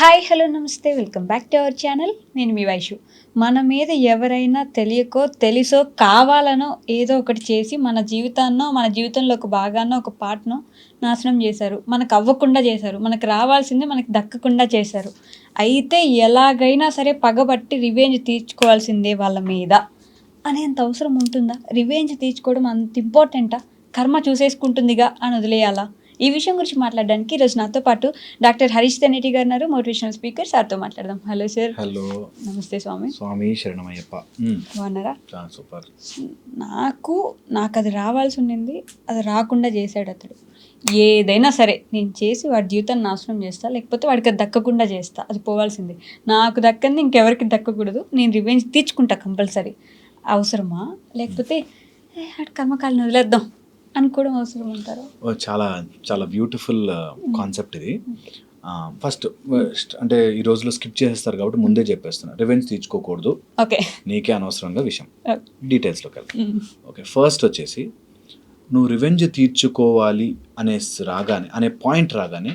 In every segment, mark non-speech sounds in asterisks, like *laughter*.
Hi hello నమస్తే welcome back to our channel. నేను మీ వైషు. మన మీద ఎవరైనా తెలియకో తెలుసో కావాలనో ఏదో ఒకటి చేసి మన జీవితాన్నో మన జీవితంలో ఒక భాగాన్నో ఒక పార్ట్నో నాశనం చేశారు. మనకు అవ్వకుండా చేశారు. మనకు రావాల్సిందే మనకు దక్కకుండా చేశారు. అయితే ఎలాగైనా సరే పగబట్టి రివెంజ్ తీర్చుకోవాల్సిందే వాళ్ళ మీద. అనేంత అవసరం ఉంటుందా? రివెంజ్ తీర్చుకోవడం అంత ఇంపార్టెంటా? కర్మ చూసేసుకుంటుందిగా అని వదిలేయాలా? ఈ విషయం గురించి మాట్లాడడానికి ఈరోజు నాతో పాటు డాక్టర్ హరీష్ తెనేటి గారు ఉన్నారు మోటివేషనల్ స్పీకర్ సార్తో మాట్లాడదాం. హలో సార్ హలో నమస్తే స్వామి. స్వామి శరణమయ్యప్ప. మ్మ్. బాగున్నారా? చాలా సూపర్. నాకు నాకు అది రావాల్సి ఉండింది అది రాకుండా చేశాడు అతడు. ఏదైనా సరే నేను చేసి వాడి జీవితాన్ని నాశనం చేస్తా లేకపోతే వాడికి అది దక్కకుండా చేస్తా అది పోవాల్సింది. నాకు దక్కంది ఇంకెవరికి దక్కకూడదు నేను రివెంజ్ తీర్చుకుంటా కంపల్సరీ. అవసరమా? లేకపోతే "ఏ, వాడి కర్మకాలను వదిలేద్దాం. అనుకోవడం అవసరం అంటారు ఓ, చాలా చాలా బ్యూటిఫుల్ కాన్సెప్ట్ ఇది. ఫస్ట్ అంటే ఈ రోజులో స్కిప్ చేసేస్తారు కాబట్టి ముందే చెప్పేస్తున్నా. రివెంజ్ తీర్చుకోకూడదు. ఓకే నీకే అనవసరంగా విషయం. డీటెయిల్స్లోకి వెళ్తాం ఓకే ఫస్ట్ వచ్చేసి నువ్వు రివెంజ్ తీర్చుకోవాలి అనే రాగానే అనే పాయింట్ రాగానే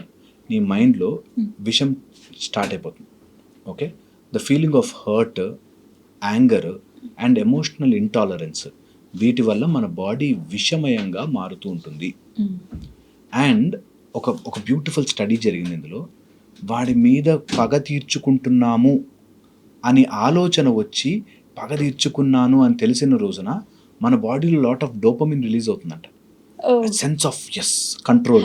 నీ మైండ్లో విషం స్టార్ట్ అయిపోతుంది. Okay the feeling of hurt anger and emotional intolerance వీటి వల్ల మన బాడీ విషమయంగా మారుతూ ఉంటుంది. అండ్ ఒక ఒక బ్యూటిఫుల్ స్టడీ జరిగింది ఇందులో. వాడి మీద పగ తీర్చుకుంటున్నాము అని ఆలోచన వచ్చి పగ తీర్చుకున్నాను అని తెలిసిన రోజున మన బాడీలో లాట్ ఆఫ్ డోపమిన్ రిలీజ్ అవుతుందంట. సెన్స్ ఆఫ్ ఎస్ కంట్రోల్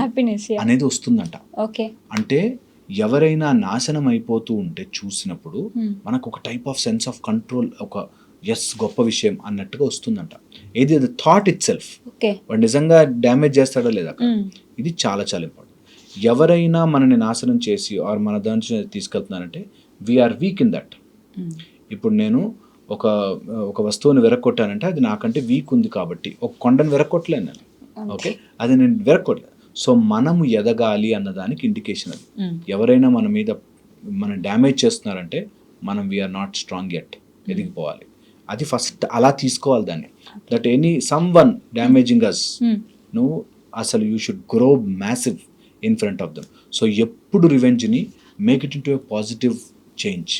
అనేది వస్తుందంట. ఓకే. అంటే ఎవరైనా నాశనం అయిపోతూ ఉంటే చూసినప్పుడు మనకు ఒక type of sense of control ఒక ఎస్ గొప్ప విషయం అన్నట్టుగా వస్తుందంట. ఏది? అది థాట్ ఇట్ సెల్ఫ్ వాడు నిజంగా డ్యామేజ్ చేస్తాడో లేదా. ఇది చాలా చాలా ఇంపార్టెంట్ ఎవరైనా మనని నాశనం చేసి ఆర్ మన దాని తీసుకెళ్తున్నారంటే we are weak in that ఇప్పుడు నేను ఒక ఒక వస్తువుని వెరక్కొట్టానంటే అది నాకంటే వీక్ ఉంది కాబట్టి ఒక కొండను వెరక్కొట్టలేను నేను. ఓకే? అది నేను వెరక్కొట్టలేదు సో మనము ఎదగాలి అన్నదానికి ఇండికేషన్ అది. ఎవరైనా మన మీద మన డ్యామేజ్ చేస్తున్నారంటే మనం వీఆర్ నాట్ స్ట్రాంగ్ ఎట్ ఎదిగిపోవాలి. అది ఫస్ట్ అలా తీసుకోవాలి దాన్ని. That any someone damaging us నువ్వు అసలు you should grow massive in front of them so ఎప్పుడు రివెంజ్ని make it into a positive change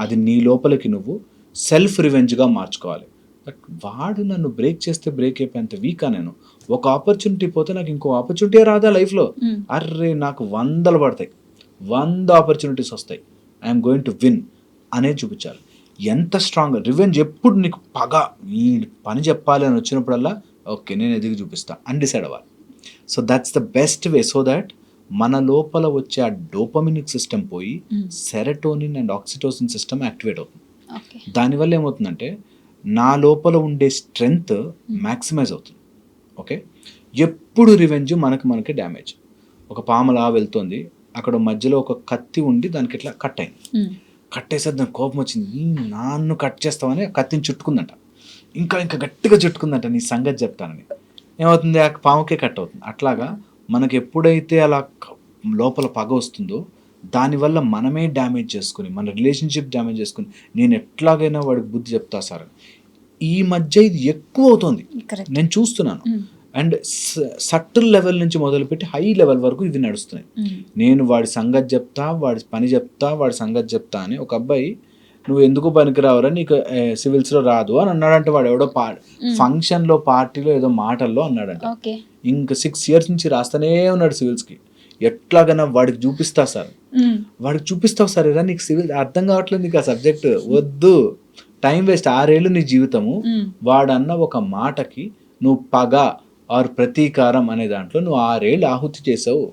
అది నీ లోపలికి నువ్వు సెల్ఫ్ రివెంజ్గా మార్చుకోవాలి. బట్ వాడు నన్ను బ్రేక్ చేస్తే బ్రేక్ అయిపోయేంత వీకా నేను. ఒక ఆపర్చునిటీ పోతే నాకు ఇంకో ఆపర్చునిటీ రాదా లైఫ్లో అర్రే నాకు వందలు పడతాయి. వంద ఆపర్చునిటీస్ వస్తాయి. ఐఎమ్ గోయింగ్ టు విన్ అనేది చూపించాలి. ఎంత స్ట్రాంగ్ రివెంజ్ ఎప్పుడు నీకు పగ ఈ పని చెప్పాలి అని వచ్చినప్పుడల్లా ఓకే నేను ఎదిగి చూపిస్తా. అని డిసైడ్ అవ్వాలి. So that's the best way so that మన లోపల వచ్చే ఆ డోపమినిక్ సిస్టమ్ పోయి serotonin and oxytocin system activate అవుతుంది. దానివల్ల ఏమవుతుందంటే నా లోపల ఉండే స్ట్రెంగ్త్ మ్యాక్సిమైజ్ అవుతుంది. ఓకే ఎప్పుడు రివెంజ్ మనకి మనకి డ్యామేజ్ ఒక పామలా వెళ్తుంది. అక్కడ మధ్యలో ఒక కత్తి ఉండి దానికి ఇట్లా కట్ అయింది. కట్టేసరి దానికి కోపం వచ్చింది. "ఈ నాన్ను కట్ చేస్తామని కత్తిని చుట్టుకుందంట. ఇంకా ఇంకా గట్టిగా చుట్టుకుందంట నీ సంగతి చెప్తానని. ఏమవుతుంది? ఆ పాముకే కట్ అవుతుంది. అట్లాగా మనకి ఎప్పుడైతే అలా లోపల పగ వస్తుందో దానివల్ల మనమే డ్యామేజ్ చేసుకుని మన రిలేషన్షిప్ డ్యామేజ్ చేసుకుని నేను ఎట్లాగైనా వాడికి బుద్ధి చెప్తా సార్. ఈ మధ్య ఇది ఎక్కువ అవుతుంది. నేను చూస్తున్నాను. అండ్ సటిల్ లెవెల్ నుంచి మొదలుపెట్టి హై లెవెల్ వరకు ఇవి నడుస్తున్నాయి. నేను వాడి సంగతి చెప్తా వాడి పని చెప్తా వాడి సంగతి చెప్తా అని ఒక అబ్బాయి నువ్వు ఎందుకు పనికిరావురా? నీకు సివిల్స్లో రాదు అని అన్నాడంటే వాడు ఎవడో పా ఫంక్షన్లో పార్టీలో ఏదో మాటల్లో అన్నాడంట. ఇంకా సిక్స్ ఇయర్స్ నుంచి రాస్తానే ఉన్నాడు సివిల్స్కి. ఎట్లాగైనా వాడికి చూపిస్తా సార్. వాడికి చూపిస్తావు సార్ ఇలా నీకు సివిల్ అర్థం కావట్లేదు నీకు ఆ సబ్జెక్ట్ వద్దు. Time waste. ఆరేళ్ళు నీ జీవితము. వాడన్న ఒక మాటకి నువ్వు పగ ఆర్ ప్రతీకారం అనే దాంట్లో నువ్వు ఆరేళ్ళు ఆహుతి చేసావు.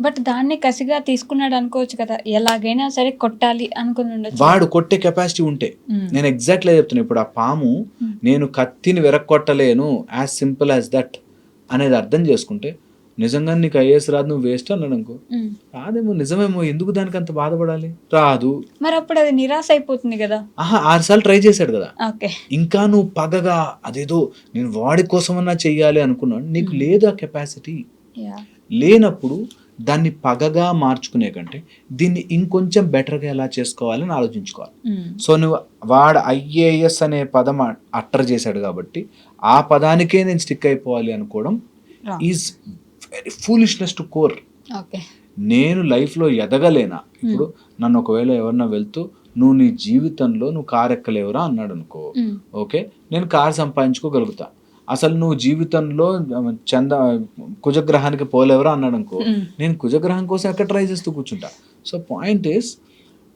బట్ దాన్ని కసిగా తీసుకున్నాడు అనుకోవచ్చు కదా ఎలాగైనా సరే కొట్టాలి అనుకుని ఉండొచ్చు. వాడు కొట్టే కెపాసిటీ ఉంటే. నేను ఎగ్జాక్ట్లీ చెప్తున్నా ఇప్పుడు ఆ పాము నేను కత్తిని వెరక్కొట్టలేను యాజ్ సింపుల్ యాజ్ దట్ అనేది అర్థం చేసుకుంటే నిజంగా నీకు ఐఏఎస్ రాదు నువ్వు వేస్ట్ అన్నాడు అనుకో. రాదేమో నిజమేమో ఎందుకు దానికి అంత బాధపడాలి? రాదు. మరి అప్పుడు అది నిరాశ అయిపోతుంది కదా. ఆహా ఆరుసార్లు ట్రై చేశాడు కదా. ఇంకా నువ్వు పగగా అదేదో నేను వాడి కోసమన్నా చెయ్యాలి అనుకున్నాను నీకు లేదు ఆ కెపాసిటీ లేనప్పుడు దాన్ని పగగా మార్చుకునే కంటే దీన్ని ఇంకొంచెం బెటర్గా ఎలా చేసుకోవాలని ఆలోచించుకోవాలి. సో నువ్వు వాడు ఐఏఎస్ అనే పదం అట్టర్ చేశాడు కాబట్టి ఆ పదానికే నేను స్టిక్ అయిపోవాలి అనుకోవడం. Is very foolishness to core నేను లైఫ్లో ఎదగలేనా? ఇప్పుడు నన్ను ఒకవేళ ఎవరన్నా వెళ్తూ నువ్వు నీ జీవితంలో నువ్వు కారు ఎక్కలేవురా అన్నాడు అనుకో ఉమ్, ఓకే నేను కారు సంపాదించుకోగలుగుతా. అసలు నువ్వు జీవితంలో చంద కుజగ్రహానికి పోలేవరా? అన్నాడు అనుకో మ్మ్. నేను కుజగ్రహం కోసం ఎక్కడ ట్రై చేస్తూ కూర్చుంటా? సో పాయింట్ ఇస్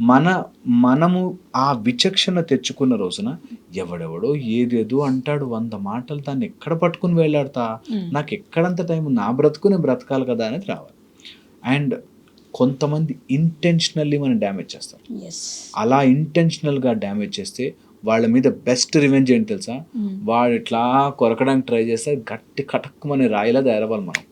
మన మనము ఆ విచక్షణ తెచ్చుకున్న రోజున ఎవడెవడో ఏదేదో అంటాడు వంద మాటలు దాన్ని ఎక్కడ పట్టుకుని వెళ్ళాడతా. నాకు ఎక్కడంత టైం నా బ్రతుకు నేను బ్రతకాలి కదా అనేది రావాలి అండ్ కొంతమంది ఇంటెన్షనల్లీ మనం డ్యామేజ్ చేస్తాం ఎస్ అలా ఇంటెన్షనల్గా డ్యామేజ్ చేస్తే వాళ్ళ మీద బెస్ట్ రివెంజ్ ఏంటి తెలుసా. వాడు ఇట్లా కొరకడానికి ట్రై చేస్తే గట్టి కటక్కుమని రాయిలా తయారవ్వాలి మనం.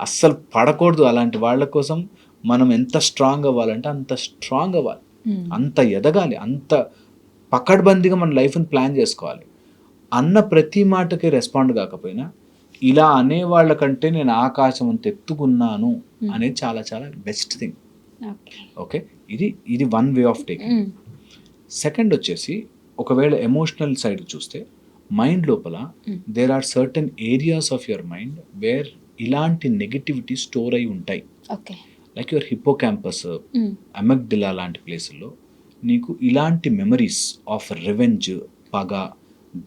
అస్సలు పడకూడదు అలాంటి వాళ్ళ కోసం మనం ఎంత స్ట్రాంగ్ అవ్వాలంటే అంత స్ట్రాంగ్ అవ్వాలి. ఉమ్, అంత ఎదగాలి అంత పకడ్బందీగా మన లైఫ్ని ప్లాన్ చేసుకోవాలి. అన్న ప్రతి మాటకి రెస్పాండ్ కాకపోయినా ఇలా అనే వాళ్ళకంటే నేను ఆకాశం అంత ఎత్తుకున్నాను అనేది చాలా చాలా బెస్ట్ థింగ్ ఓకే ఇది ఇది one way of taking second వచ్చేసి ఒకవేళ ఎమోషనల్ సైడ్ చూస్తే మైండ్ లోపల. There are certain areas of your mind where ఇలాంటి నెగిటివిటీ స్టోర్ అయి ఉంటాయి. Okay like your hippocampus amygdala లాంటి ప్లేసుల్లో నీకు ఇలాంటి మెమరీస్ ఆఫ్ రివెంజ్ పగ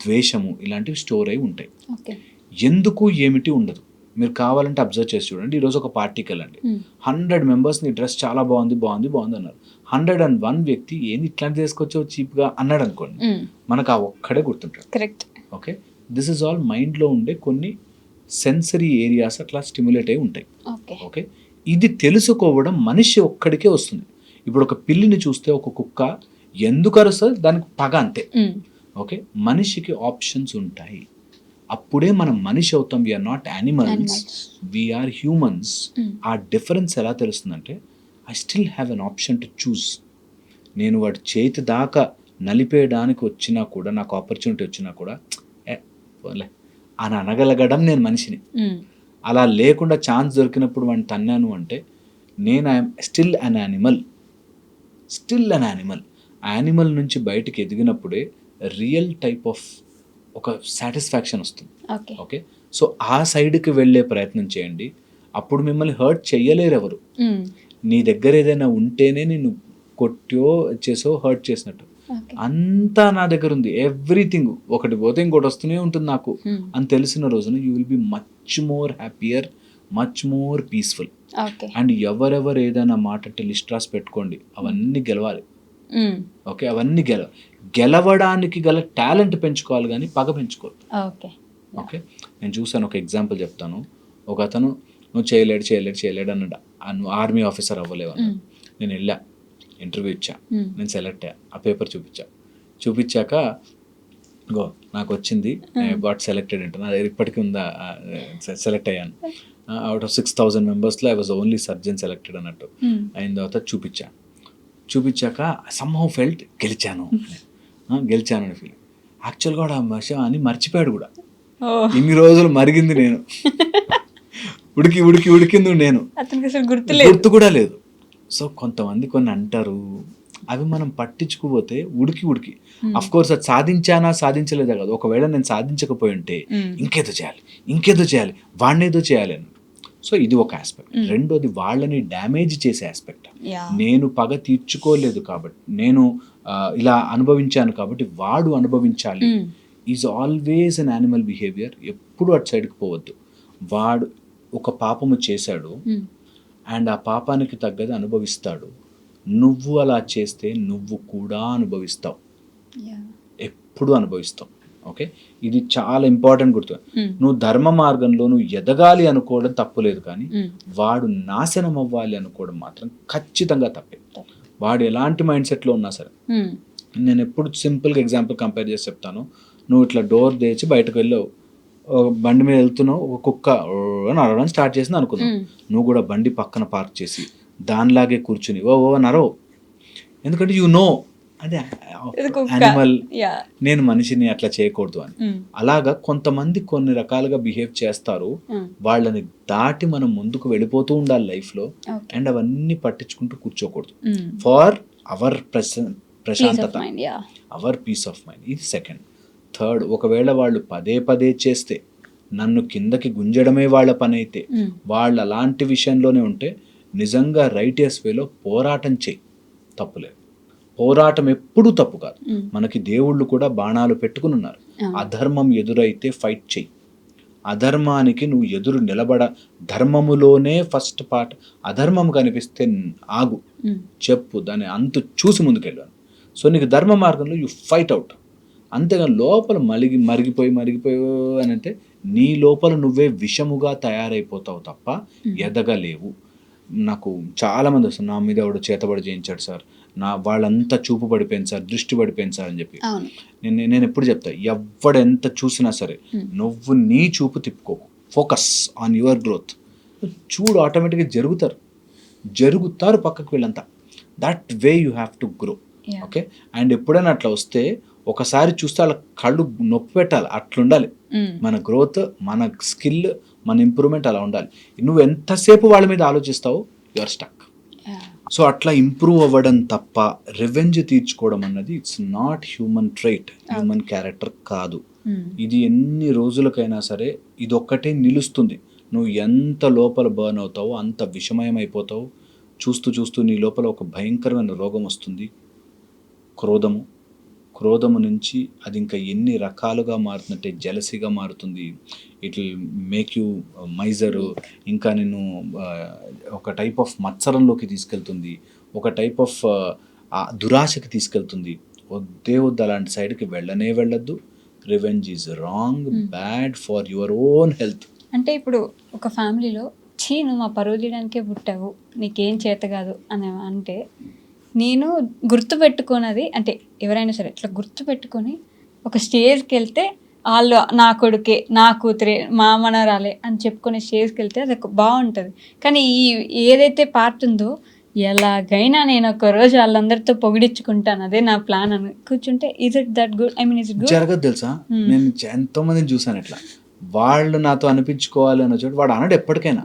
ద్వేషము ఇలాంటివి స్టోర్ అయి ఉంటాయి. ఓకే ఎందుకు ఏమిటి ఉండదు? మీరు కావాలంటే అబ్జర్వ్ చేసి చూడండి. ఈరోజు ఒక పార్టీకి వెళ్ళండి హండ్రెడ్ మెంబర్స్ నీ డ్రెస్ చాలా బాగుంది బాగుంది బాగుంది అన్నారు. హండ్రెడ్ అండ్ వన్ వ్యక్తి ఏంది ఇట్లాంటి తీసుకొచ్చావు చీప్గా అన్నాడు అనుకోండి. ఉమ్, మనకు ఆ ఒక్కడే గుర్తుంటాడు. Correct okay this is all మైండ్లో ఉండే కొన్ని సెన్సరీ ఏరియాస్ అట్లా స్టిమ్యులేట్ అయి ఉంటాయి. ఓకే ఇది తెలుసుకోవడం మనిషి ఒక్కడికే వస్తుంది. ఇప్పుడు ఒక పిల్లిని చూస్తే ఒక కుక్క ఎందుకు అరుస్తుంది? దానికి పగ అంతే. ఓకే? మనిషికి ఆప్షన్స్ ఉంటాయి. అప్పుడే మనం మనిషి అవుతాం. We're not animals. We're humans. ఆ డిఫరెన్స్ ఎలా తెలుస్తుందంటే I still have an option to choose నేను వాడి చేతి దాకా నలిపేయడానికి వచ్చినా కూడా నాకు ఆపర్చునిటీ వచ్చినా కూడా అని అనగలగడం నేను మనిషిని. అలా లేకుండా ఛాన్స్ దొరికినప్పుడు వాడిని తన్నాను అంటే నేను I'm still an animal. Still an animal. Animal నుంచి బయటికి ఎదిగినప్పుడే రియల్ టైప్ ఆఫ్ ఒక సాటిస్ఫాక్షన్ వస్తుంది. ఓకే. సో ఆ సైడ్కి వెళ్ళే ప్రయత్నం చేయండి. అప్పుడు మిమ్మల్ని హర్ట్ చెయ్యలేరు ఎవరు. నీ దగ్గర ఏదైనా ఉంటేనే నిన్ను కొట్టో చేసో హర్ట్ చేసినట్టు. అంతా నా దగ్గర ఉంది. ఎవ్రీథింగ్ ఒకటి పోతే ఇంకోటి వస్తూనే ఉంటుంది నాకు. ఉమ్, అని తెలిసిన రోజున you will be much more happier much more peaceful and ఎవరెవరు ఏదైనా మాట అంటే లిస్ట్ రాసి పెట్టుకోండి. అవన్నీ గెలవాలి. Um, okay? అవన్నీ గెల గెలవడానికి గల టాలెంట్ పెంచుకోవాలి కానీ పగ పెంచుకోవద్దు. ఓకే. ఓకే? నేను చూసాను ఒక ఎగ్జాంపుల్ చెప్తాను. ఒక అతను నువ్వు చేయలేడు చేయలేడు చేయలేడు అన్నాడు. నువ్వు ఆర్మీ ఆఫీసర్ అవ్వలేవు. ఉమ్, నేను వెళ్ళా. ఇంటర్వ్యూ ఇచ్చా. ఉమ్, నేను సెలెక్ట్ అయ్యా. ఆ పేపర్ చూపించా. చూపించాక గో నాకు వచ్చింది. గాట్ సెలెక్టెడ్ అంటే నా ఇప్పటికీ ఉందా? సెలెక్ట్ అయ్యాను. అవుట్ ఆఫ్ సిక్స్ థౌసండ్ మెంబర్స్లో I was only surgeon selected అన్నట్టు. ఉమ్, అయిన తర్వాత చూపించా. చూపించాక సమ్హౌ ఫెల్ట్ గెలిచాను. ఆ, గెలిచాను అని ఫీల్ యాక్చువల్గా వాడు ఆ విషయం అని మర్చిపోయాడు కూడా. ఇన్ని రోజులు మరిగింది నేను. *laughs* ఉడికి ఉడికి ఉడికింది నేను. గుర్తు కూడా లేదు. సో కొంతమంది కొన్ని అంటారు అవి మనం పట్టించుకోపోతే ఉడికి ఉడికి. అఫ్ కోర్స్ అది సాధించానా సాధించలేదా కాదు. ఒకవేళ నేను సాధించకపోయి ఉంటే ఉమ్, ఇంకేదో చేయాలి ఇంకేదో చేయాలి వాడినేదో చేయాలి అని. సో ఇది ఒక ఆస్పెక్ట్ రెండోది వాళ్ళని డ్యామేజ్ చేసే ఆస్పెక్ట్ నేను పగ తీర్చుకోలేదు కాబట్టి నేను ఇలా అనుభవించాను కాబట్టి వాడు అనుభవించాలి. Is always an animal behaviour ఎప్పుడు అటు సైడ్కి పోవద్దు. వాడు ఒక పాపము చేశాడు. అండ్ ఆ పాపానికి తగ్గది అనుభవిస్తాడు. నువ్వు అలా చేస్తే నువ్వు కూడా అనుభవిస్తావు. ఎప్పుడు అనుభవిస్తావు. ఓకే? ఇది చాలా ఇంపార్టెంట్ గుర్తు. ఉమ్, నువ్వు ధర్మ మార్గంలో నువ్వు ఎదగాలి అనుకోవడం తప్పులేదు కానీ ఉమ్, వాడు నాశనం అవ్వాలి అనుకోవడం మాత్రం ఖచ్చితంగా తప్పే. వాడు ఎలాంటి మైండ్ సెట్లో ఉన్నా సరే. ఉమ్, నేను ఎప్పుడు సింపుల్గా ఎగ్జాంపుల్ కంపేర్ చేసి చెప్తాను. నువ్వు ఇట్లా డోర్ తెచ్చి బయటకు వెళ్ళావు. బండి మీద వెళ్తున్నావు ఒక కుక్క అని అరవడం స్టార్ట్ చేసింది అనుకుందాం. నువ్వు కూడా బండి పక్కన పార్క్ చేసి దానిలాగే కూర్చుని ఓ ఓ నరవు ఎందుకంటే యు నో అదే. యానిమల్ నేను మనిషిని అట్లా చేయకూడదు అని. అలాగా కొంతమంది కొన్ని రకాలుగా బిహేవ్ చేస్తారు. వాళ్ళని దాటి మనం ముందుకు వెళ్ళిపోతూ ఉండాలి లైఫ్లో అండ్ అవన్నీ పట్టించుకుంటూ కూర్చోకూడదు. ఫార్ అవర్ ప్రశాంతత. అవర్ పీస్ ఆఫ్ మైండ్ ఇది సెకండ్ థర్డ్ ఒకవేళ వాళ్ళు పదే పదే చేస్తే నన్ను కిందకి గుంజడమే వాళ్ళ పని అయితే వాళ్ళు అలాంటి విషయంలోనే ఉంటే నిజంగా రైటియస్ వేలో పోరాటం చేయి. తప్పులేదు పోరాటం ఎప్పుడూ తప్పు కాదు. మనకి దేవుళ్ళు కూడా బాణాలు పెట్టుకుని ఉన్నారు. అధర్మం ఎదురైతే ఫైట్ చెయ్యి అధర్మానికి నువ్వు ఎదురు నిలబడ ధర్మములోనే ఫస్ట్ పార్ట్ అధర్మం కనిపిస్తే ఆగు. చెప్పు దాని అంతు చూసి ముందుకెళ్ళాను సో నీకు ధర్మ మార్గంలో యు ఫైట్ అవుట్ అంతేగాని లోపల మలిగి మరిగిపోయి మరిగిపోయి అని అంటే నీ లోపల నువ్వే విషముగా తయారైపోతావు తప్ప ఎదగలేవు. నాకు చాలా మంది వస్తారు నా మీద ఎవడు చేతబడి చేయించాడు సార్ నా వాళ్ళంతా చూపు పడిపోయింది సార్ దృష్టి పడిపోయింది సార్ అని చెప్పి. నేను నేను ఎప్పుడు చెప్తా ఎవడెంత చూసినా సరే నువ్వు నీ చూపు తిప్పుకోకు. ఫోకస్ ఆన్ యువర్ గ్రోత్ చూడు ఆటోమేటిక్గా జరుగుతారు. జరుగుతారు పక్కకు వీళ్ళంతా. That way you have to grow. Okay and ఎప్పుడైనా అట్లా వస్తే ఒకసారి చూస్తే వాళ్ళ కళ్ళు నొప్పి పెట్టాలి అట్లుండాలి. మన గ్రోత్ మన స్కిల్ మన ఇంప్రూవ్మెంట్ అలా ఉండాలి. నువ్వు ఎంతసేపు వాళ్ళ మీద ఆలోచిస్తావు యువర్ స్టక్ సో అట్లా ఇంప్రూవ్ అవ్వడం తప్ప రివెంజ్ తీర్చుకోవడం అన్నది it's not human trait human character కాదు. ఇది ఎన్ని రోజులకైనా సరే ఇది ఒక్కటే నిలుస్తుంది. నువ్వు ఎంత లోపల బర్న్ అవుతావో అంత విషమయం అయిపోతావు చూస్తూ చూస్తూ నీ లోపల ఒక భయంకరమైన రోగం వస్తుంది. క్రోధము క్రోధము నుంచి అది ఇంకా ఎన్ని రకాలుగా మారుతుందంటే జలసిగా మారుతుంది. ఇట్ మేక్ యూ మైజరు ఇంకా నిన్ను ఆ, ఒక టైప్ ఆఫ్ మత్సరంలోకి తీసుకెళ్తుంది. ఒక టైప్ ఆఫ్ దురాశకి తీసుకెళ్తుంది. వద్దే వద్దు అలాంటి సైడ్కి వెళ్ళనే వెళ్ళొద్దు. Revenge is wrong bad for your own health అంటే ఇప్పుడు ఒక ఫ్యామిలీలో చీ నువ్వు మా పరువు తీయడానికే పుట్టావు. నీకేం చేత కాదు అని అంటే నేను గుర్తుపెట్టుకున్నది అంటే ఎవరైనా సరే ఇట్లా గుర్తుపెట్టుకొని ఒక స్టేజ్కి వెళ్తే వాళ్ళు నా కొడుకే నా కూతురే మా మనరాలే అని చెప్పుకునే స్టేజ్కి వెళ్తే అది బాగుంటుంది. కానీ ఈ ఏదైతే పార్ట్ ఉందో ఎలాగైనా నేను ఒక రోజు వాళ్ళందరితో పొగిడించుకుంటాను అదే నా ప్లాన్ అని కూర్చుంటే is it that good I mean is it good జరగదు తెలుసా? నేను ఎంతో మందిని చూసాను ఇట్లా. వాళ్ళు నాతో అనిపించుకోవాలి అని చోటు వాడు అనడు ఎప్పటికైనా.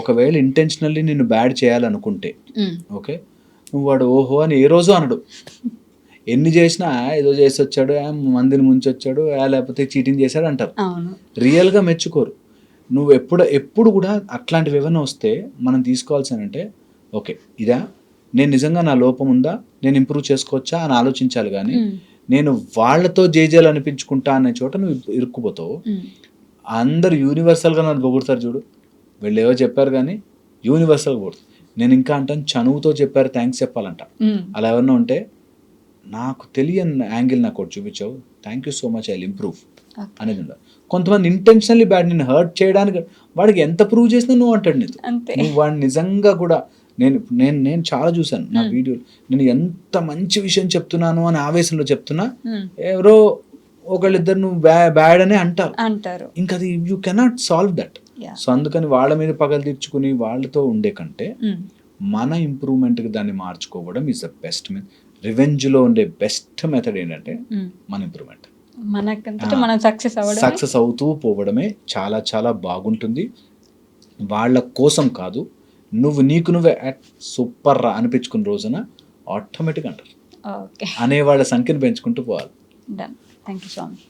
ఒకవేళ ఇంటెన్షనల్లీ నిన్ను బ్యాడ్ చేయాలనుకుంటే ఓకే? వాడు ఓహో అని ఏ రోజు అనడు. ఎన్ని చేసినా "ఆ, ఏదో చేసి వచ్చాడు ఆ, మందిని ముంచి వచ్చాడు ఆ, లేకపోతే చీటింగ్ చేశాడు అంటారు. రియల్గా మెచ్చుకోరు. నువ్వు ఎప్పుడు ఎప్పుడు కూడా అట్లాంటివి ఏమైనా వస్తే మనం తీసుకోవాల్సినంటే ఓకే ఇదా నేను నిజంగా నా లోపం ఉందా నేను ఇంప్రూవ్ చేసుకోవచ్చా అని ఆలోచించాలి కానీ. నేను వాళ్ళతో జేజేలు అనిపించుకుంటా అనే చోట నువ్వు ఇరుక్కుపోతావు. అందరు యూనివర్సల్గా నన్ను పొగుడతారు చూడు. వీళ్ళు ఏవో చెప్పారు కానీ యూనివర్సల్గా పొగుడుతారు. నేను ఇంకా అంటాను చనువుతో చెప్పారు థ్యాంక్స్ చెప్పాలంట. అలా ఎవరన్నా ఉంటే నాకు తెలియని యాంగిల్ నాకు ఒకటి చూపించావు thank you so much I improve. అనేది ఉండదు కొంతమంది ఇంటెన్షనల్లీ బ్యాడ్ నేను హర్ట్ చేయడానికి వాడికి ఎంత ప్రూవ్ చేసినా నువ్వు అంటాడు నీతో నువ్వు వాడిని నిజంగా కూడా నేను నేను నేను చాలా చూశాను నా వీడియోలు నేను ఎంత మంచి విషయం చెప్తున్నాను అని ఆవేశంలో చెప్తున్నా. ఎవరో ఒకళ్ళిద్దరు నువ్వు బ్యా బ్యాడ్ అనే అంటారు అంటారు ఇంకా అది you cannot solve that. So అందుకని వాళ్ళ మీద పగలు తీర్చుకుని వాళ్ళతో ఉండే కంటే Mm. మన ఇంప్రూవ్మెంట్కి దాన్ని మార్చుకోవడం ఈజ్ ద బెస్ట్ రివెంజ్లో ఉండే బెస్ట్ మెథడ్ ఏంటంటే Mm. మన ఇంప్రూవ్మెంట్. మనం సక్సెస్ సక్సెస్ అవుతూ పోవడమే చాలా చాలా బాగుంటుంది. వాళ్ళ కోసం కాదు నువ్వు నీకు నువ్వే సూపర్ రా అనిపించుకున్న రోజున ఆటోమేటిక్ అంటారు. అనే వాళ్ళ సంఖ్యను పెంచుకుంటూ పోవాలి. Done thank you so much